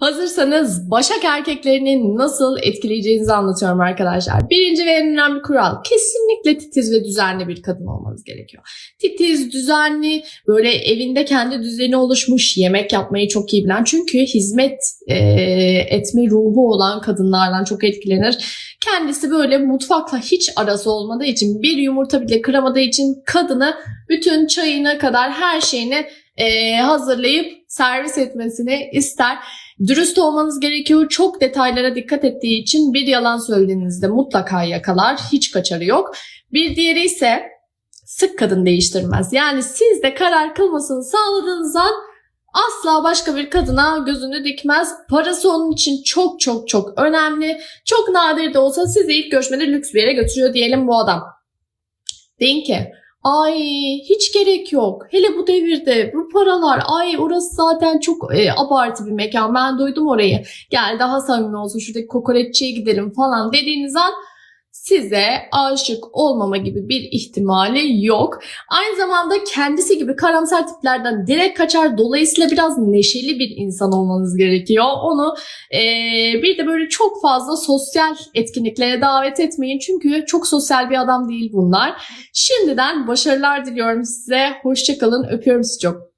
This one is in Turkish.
Hazırsanız Başak erkeklerini nasıl etkileyeceğinizi anlatıyorum arkadaşlar. Birinci ve en önemli kural kesinlikle titiz ve düzenli bir kadın olmanız gerekiyor. Titiz, düzenli, böyle evinde kendi düzeni oluşmuş, yemek yapmayı çok iyi bilen. Çünkü hizmet e, etme ruhu olan kadınlardan çok etkilenir. Kendisi böyle mutfakla hiç arası olmadığı için, bir yumurta bile kıramadığı için kadını bütün çayına kadar her şeyini e, hazırlayıp servis etmesini ister. Dürüst olmanız gerekiyor. Çok detaylara dikkat ettiği için bir yalan söylediğinizde mutlaka yakalar. Hiç kaçarı yok. Bir diğeri ise sık kadın değiştirmez. Yani siz de karar kılmasını sağladığınız an asla başka bir kadına gözünü dikmez. Parası onun için çok çok çok önemli. Çok nadir de olsa sizi ilk görüşmede lüks bir yere götürüyor diyelim bu adam. Deyin ki Ay hiç gerek yok. Hele bu devirde bu paralar ay orası zaten çok e, abartı bir mekan. Ben duydum orayı. Gel daha samimi olsun şuradaki kokoreççiye gidelim falan dediğiniz an size aşık olmama gibi bir ihtimali yok. Aynı zamanda kendisi gibi karamsar tiplerden direkt kaçar. Dolayısıyla biraz neşeli bir insan olmanız gerekiyor. Onu ee, bir de böyle çok fazla sosyal etkinliklere davet etmeyin. Çünkü çok sosyal bir adam değil bunlar. Şimdiden başarılar diliyorum size. Hoşçakalın. Öpüyorum sizi çok.